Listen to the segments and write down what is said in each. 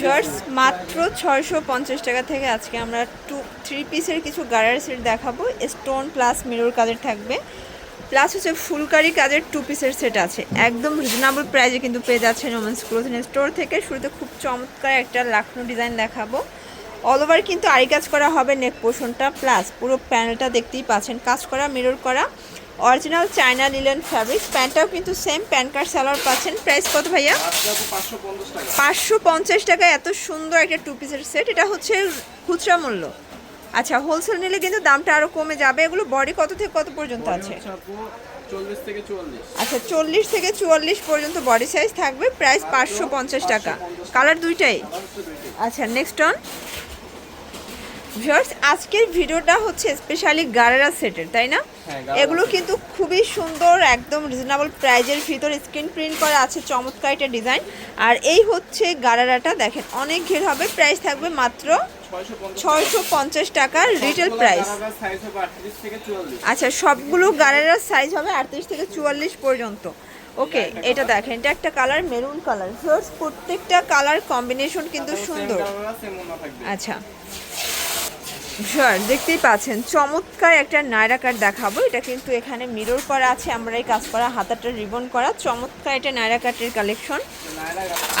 Shorts মাত্র ছয়শো পঞ্চাশ টাকা থেকে আজকে আমরা টু থ্রি পিসের কিছু গাড়ার সেট দেখাবো। স্টোন প্লাস মিরর কাজের থাকবে। প্লাস হচ্ছে ফুলকারি কাজের টু পিসের সেট আছে। একদম রিজনেবল প্রাইসে কিন্তু পেয়ে যাচ্ছেন ওমেন্স ক্লোথিং স্টোর থেকে। শুরুতে খুব চমৎকার একটা লাখনো ডিজাইন দেখাবো। অল ওভার কিন্তু আরি কাজ করা হবে নেক পোর্শনটা প্লাস পুরো প্যানেলটা দেখতেই পাচ্ছেন। কাজ করা মিরর করা। Original China linen fabric. প্যান্টটাও কিন্তু সেম প্যান কার্ড সালোয়ার পাচ্ছেন। প্রাইস কত ভাইয়া? পাঁচশো পঞ্চাশ টাকা। এত সুন্দর একটা টু পিসের সেট এটা হচ্ছে খুচরা মূল্য। আচ্ছা হোলসেল নিলে কিন্তু দামটা আরও কমে যাবে। এগুলো বডি কত থেকে কত পর্যন্ত আছে? আচ্ছা চল্লিশ থেকে চুয়াল্লিশ পর্যন্ত বডি সাইজ থাকবে। প্রাইস পাঁচশো পঞ্চাশ টাকা। কালার দুইটাই? আচ্ছা নেক্সট অন ভিউয়ার্স আজকের ভিডিওটা হচ্ছে স্পেশালি গারেরা সেটের তাই না? হ্যাঁ, এগুলো কিন্তু খুবই সুন্দর একদম রিজনেবল প্রাইজের ভিতর স্ক্রিন প্রিন্ট করা আছে চমৎকার একটা ডিজাইন আর এই হচ্ছে গারারাটা দেখেন অনেক ঘের হবে প্রাইস থাকবে মাত্র ছয়শো পঞ্চাশ টাকার রিটেল প্রাইস আচ্ছা সবগুলো গাড়ারের সাইজ হবে আটত্রিশ থেকে চুয়াল্লিশ পর্যন্ত। ওকে এটা দেখেন এটা একটা কালার মেরুন কালার প্রত্যেকটা কালার কম্বিনেশন কিন্তু সুন্দর। আচ্ছা। শিওর দেখতেই পাচ্ছেন। চমৎকার একটা নায়রা কাট দেখাবো। এটা কিন্তু এখানে মিরর করা আছে। আমরা এই কাজ করা হাতাটা রিবন করা। চমৎকার এটা নায়রা কাটের কালেকশন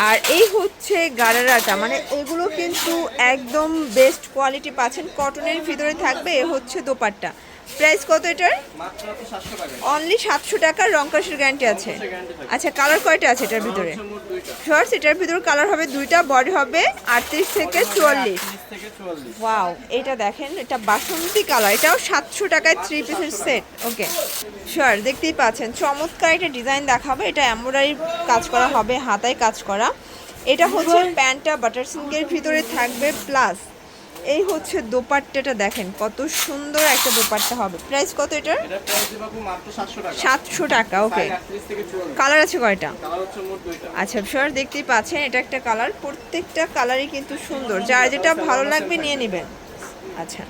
আর এই হচ্ছে গারারাটা। মানে এগুলো কিন্তু একদম বেস্ট কোয়ালিটি পাচ্ছেন। কটনের ভিতরে থাকবে এ হচ্ছে দোপাট্টা। প্রাইস কত এটার? অনলি সাতশো টাকার রংকাশের গ্যারান্টি আছে। আচ্ছা কালার কয়টা আছে এটার ভিতরে? শর্টস এটার ভিতরে কালার হবে দুইটা বডি হবে আটত্রিশ থেকে চুয়াল্লিশ। ওয়াও এটা দেখেন এটা বাসন্তী কালার এটাও সাতশো টাকায় থ্রি পিসের সেট ওকে শিওর দেখতেই পাচ্ছেন চমৎকার একটা ডিজাইন দেখাবে এটা এমব্রয়ডারি কাজ করা হবে হাতায় কাজ করা। এটা হচ্ছে প্যান্টটা বাটার সিল্কের ভিতরে থাকবে প্লাস এই হচ্ছে দোপাট্টাটা দেখেন কত সুন্দর একটা দোপাট্টা হবে। প্রাইস কত এটার? সাতশো টাকা। ওকে কালার আছে কয়টা? আচ্ছা সর দেখতেই পাচ্ছেন এটা একটা কালার প্রত্যেকটা কালারই কিন্তু সুন্দর। যার যেটা ভালো লাগবে নিয়ে নেবেন। আচ্ছা।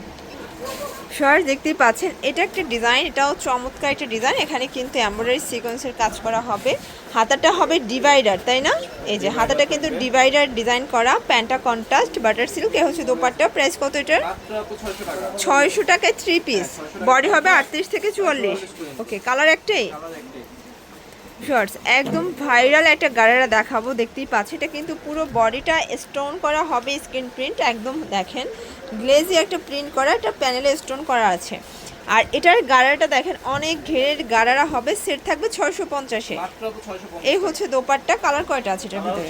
শিওর দেখতেই পাচ্ছেন। এটা একটা ডিজাইন এটাও চমৎকার একটা ডিজাইন এখানে কিন্তু এমব্রয়ডারি সিকোয়েন্সের কাজ করা হবে। হাতাটা হবে ডিভাইডার তাই না? এই যে হাতাটা কিন্তু ডিভাইডার ডিজাইন করা প্যান্টা কন্ট্রাস্ট বাটার সিল্ক এ হচ্ছে দোপাট্টা। প্রাইস কত এটার? ছয়শো টাকা টাকায় থ্রি পিস বডি হবে আটত্রিশ থেকে চুয়াল্লিশ। ওকে কালার একটাই? শর্টস একদম ভাইরাল একটা গাড়ারা দেখাবো দেখতেই পাচ্ছি। এটা কিন্তু পুরো বডিটা স্টোন করা হবে স্ক্রিন প্রিন্ট একদম দেখেন। গ্লেজি একটা প্রিন্ট করা একটা প্যানেলে স্টোন করা আছে। আর এটার গাড়াটা দেখেন অনেক ঘেরের গাড়ারা হবে সেট থাকবে ছয়শো পঞ্চাশে। এই হচ্ছে দোপারটা কালার কয়টা আছে এটার ভিতরে?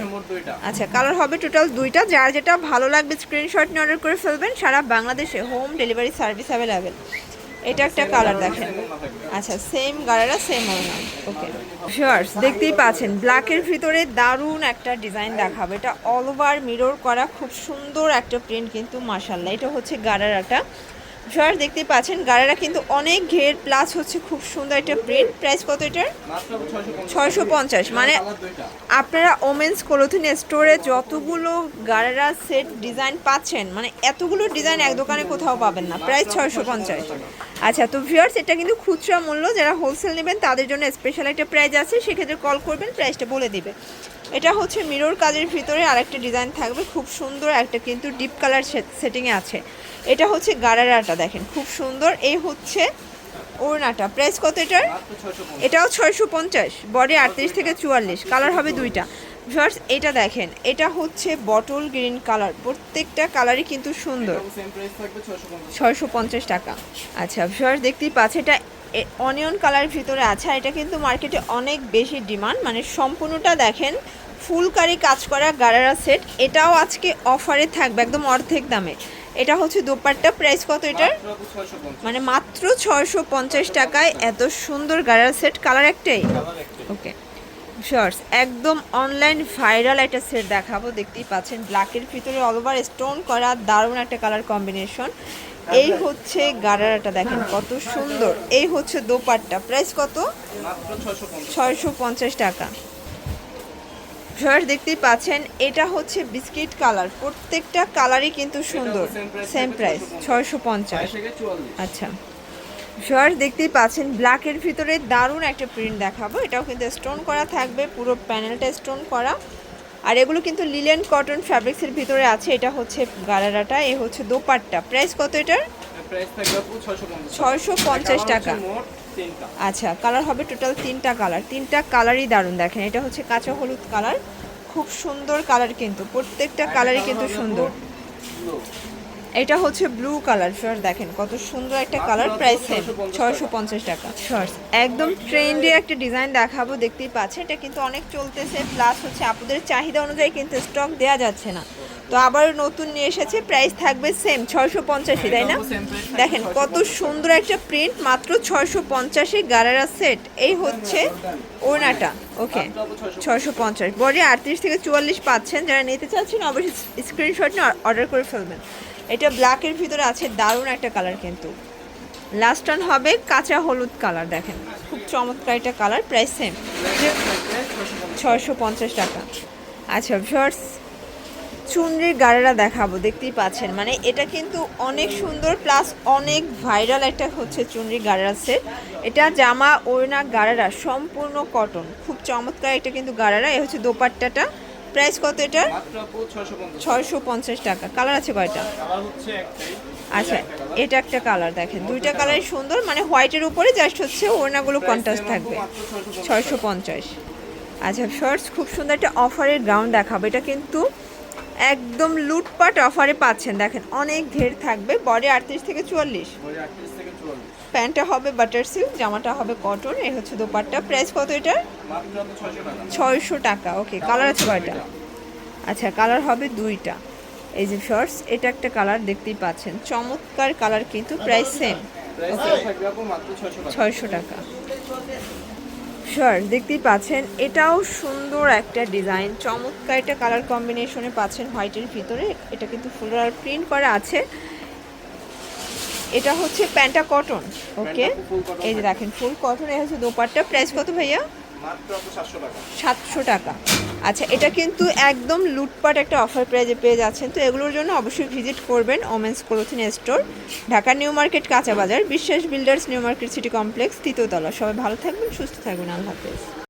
আচ্ছা কালার হবে টোটাল দুইটা। যার যেটা ভালো লাগবে স্ক্রিনশট নিয়ে অর্ডার করে ফেলবেন সারা বাংলাদেশে হোম ডেলিভারি সার্ভিস অ্যাভেলেবেল এটা একটা কালার দেখেন। আচ্ছা সেম গাড়ারা সেম না ওকে শিওর্স দেখতেই পাচ্ছেন ব্ল্যাকের ভিতরে দারুণ একটা ডিজাইন দেখাবো। এটা অল ওভার মিরর করা, খুব সুন্দর একটা প্রিন্ট কিন্তু মাসাল্লাহ এটা হচ্ছে গাড়ারাটা শিওর দেখতে পাচ্ছেন গাড়ারা কিন্তু অনেক ঘের প্লাস হচ্ছে খুব সুন্দর একটা প্রিন্ট প্রাইস কত এটার? ছয়শো পঞ্চাশ। মানে আপনারা ওমেন্স ক্লোথিং স্টোরে যতগুলো গাড়ারা সেট ডিজাইন পাচ্ছেন মানে এতগুলো ডিজাইন এক দোকানে কোথাও পাবেন না। প্রায় ছয়শো পঞ্চাশ। আচ্ছা তো ভিউয়ার্স, এটা কিন্তু খুচরা মূল্য। যারা হোলসেল নেবেন, তাদের জন্য স্পেশাল একটা প্রাইস আছে। সেক্ষেত্রে কল করবেন প্রাইসটা বলে দিবে। এটা হচ্ছে মিরর কাজের ভিতরে আরেকটা ডিজাইন থাকবে। খুব সুন্দর একটা কিন্তু ডিপ কালার সেটিংয়ে আছে। এটা হচ্ছে গাড়ারাটা দেখেন খুব সুন্দর। এই হচ্ছে ওড়নাটা। প্রাইস কত এটার? এটাও ছয়শো পঞ্চাশ। বডি আটত্রিশ থেকে চুয়াল্লিশ। কালার হবে দুইটা। ভিউয়ার্স এটা দেখেন এটা হচ্ছে বটল গ্রিন কালার প্রত্যেকটা কালারই কিন্তু সুন্দর। ছয়শো পঞ্চাশ। ছয়শো পঞ্চাশ টাকা। আচ্ছা ভিউয়ার্স দেখতেই পাচ্ছে এটা অনিয়ন কালার ভিতরে আছে। আর এটা কিন্তু মার্কেটে অনেক বেশি ডিমান্ড মানে সম্পূর্ণটা দেখেন ফুলকারি কাজ করা গারারা সেট এটাও আজকে অফারে থাকবে একদম অর্ধেক দামে। এটা হচ্ছে দোপাট্টা প্রাইস কত এটার? মানে মাত্র ছয়শো পঞ্চাশ টাকায় এত সুন্দর গারারা সেট কালার একটাই? ওকে শর্টস একদম অনলাইন ভাইরাল একটা সেট দেখাবো দেখতেই পাচ্ছেন ব্ল্যাকের ভিতরে অল ওভার স্টোন করা দারুণ একটা কালার কম্বিনেশন এই হচ্ছে গারারাটা দেখেন কত সুন্দর। এই হচ্ছে দোপাট্টা প্রাইস কত? ছয়শো পঞ্চাশ টাকা। শর্টস দেখতেই পাচ্ছেন এটা হচ্ছে বিস্কিট কালার। প্রত্যেকটা কালারই কিন্তু সুন্দর। সেম প্রাইস ছয়শো পঞ্চাশ। আচ্ছা। শর্ট দেখতেই পাচ্ছেন ব্ল্যাকের ভিতরে দারুণ একটা প্রিন্ট দেখাবো। এটাও কিন্তু স্টোন করা থাকবে পুরো প্যানেলটা স্টোন করা। আর এগুলো কিন্তু লিলেন কটন ফ্যাব্রিক্সের ভিতরে আছে। এটা হচ্ছে গালারাটা এ হচ্ছে দোপাট্টা। প্রাইস কত এটার? প্রাইস থাকবে আপু ছয়শো পঞ্চাশ। টাকা। আচ্ছা কালার হবে টোটাল তিনটা কালার তিনটা কালারই দারুণ দেখেন এটা হচ্ছে কাঁচা হলুদ কালার খুব সুন্দর কালার কিন্তু প্রত্যেকটা কালারই কিন্তু সুন্দর। এটা হচ্ছে ব্লু কালার শর্টস দেখেন কত সুন্দর একটা কালার প্রাইস সেম ছয়শো পঞ্চাশ টাকা। শর্টস একদম ট্রেন্ডে একটা ডিজাইন দেখাবো দেখতেই পাচ্ছেন। এটা কিন্তু অনেক চলতেছে প্লাস হচ্ছে আপনাদের চাহিদা অনুযায়ী কিন্তু স্টক দেওয়া যাচ্ছে না। তো আবার নতুন নিয়ে এসেছে প্রাইস থাকবে সেম ছয়শো পঞ্চাশই তাই না? দেখেন কত সুন্দর একটা প্রিন্ট মাত্র ছয়শো পঞ্চাশে গারারা সেট এই হচ্ছে ওনাটা ওকে মাত্র আপু 650 ছয়শো পঞ্চাশ। বডি আটত্রিশ থেকে চুয়াল্লিশ পাচ্ছেন। যারা নিতে চাচ্ছেন অবশ্যই স্ক্রিনশট নিয়ে অর্ডার করে ফেলবেন। এটা ব্ল্যাকের ভিতরে আছে দারুণ একটা কালার কিন্তু। লাস্ট টান হবে কাঁচা হলুদ কালার দেখেন। খুব চমৎকার একটা কালার প্রাইস সেম Black থাকবে 650 ছয়শো পঞ্চাশ টাকা। আচ্ছা ভিউয়ার্স চুনরির গাড়েরা দেখাবো দেখতেই পাচ্ছেন। মানে এটা কিন্তু অনেক সুন্দর প্লাস অনেক ভাইরাল একটা হচ্ছে চুনরি গাড়েরা সেট। এটা জামা ওড়না গাড়েরা সম্পূর্ণ কটন। খুব চমৎকার এটা কিন্তু গাড়েরা এ হচ্ছে দোপাট্টাটা। প্রাইস কত 650 ছয়শো পঞ্চাশ। টাকা। কালার আছে কয়টা? আচ্ছা এটা একটা কালার দেখেন। দুইটা কালারই সুন্দর মানে হোয়াইটের উপরে জাস্ট হচ্ছে ওড়নাগুলো কন্ট্রাস্ট থাকবে। ছয়শো পঞ্চাশ। আচ্ছা শর্টস খুব সুন্দর একটা অফারের গ্রাউন্ড দেখাবো। এটা কিন্তু একদম লুটপাট অফারে পাচ্ছেন। দেখেন অনেক ঘের থাকবে। বডি আটত্রিশ থেকে চুয়াল্লিশ। বডি 38 থেকে 44 প্যান্টটা হবে বাটার সিল্ক জামাটা হবে কটন এ হচ্ছে দোপাট্টা। প্রাইস কত এটার? মাত্র আপু 600 টাকা। ছয়শো টাকা ওকে কালার আছে কয়টা? আচ্ছা কালার হবে দুইটা। এই যে শর্টস এটা একটা কালার দেখতেই পাচ্ছেন। চমৎকার কালার কিন্তু প্রাইস সেম প্রাইস থাকবে আপু মাত্র 600 টাকা। ছয়শো টাকা। শিওর দেখতেই পাচ্ছেন এটাও সুন্দর একটা ডিজাইন চমৎকার একটা কালার কম্বিনেশনে পাচ্ছেন হোয়াইটের ভিতরে এটা কিন্তু ফুলার প্রিন্ট করা আছে। এটা হচ্ছে প্যান্টা কটন ওকে এই যে দেখেন ফুল কটন এ হচ্ছে দোপাট্টা প্রাইস কত ভাইয়া? মাত্র 700 টাকা। সাতশো টাকা। আচ্ছা এটা কিন্তু একদম লুটপাট একটা অফার প্রাইজে পেয়ে যাচ্ছেন। তো এগুলোর জন্য অবশ্যই ভিজিট করবেন women's clothing store Dhaka New Market, Kacha Bazar, Biswas Builders New Market City Complex তৃতীয়তলা সবাই ভালো থাকবেন, সুস্থ থাকবেন। আল্লাহ হাফেজ।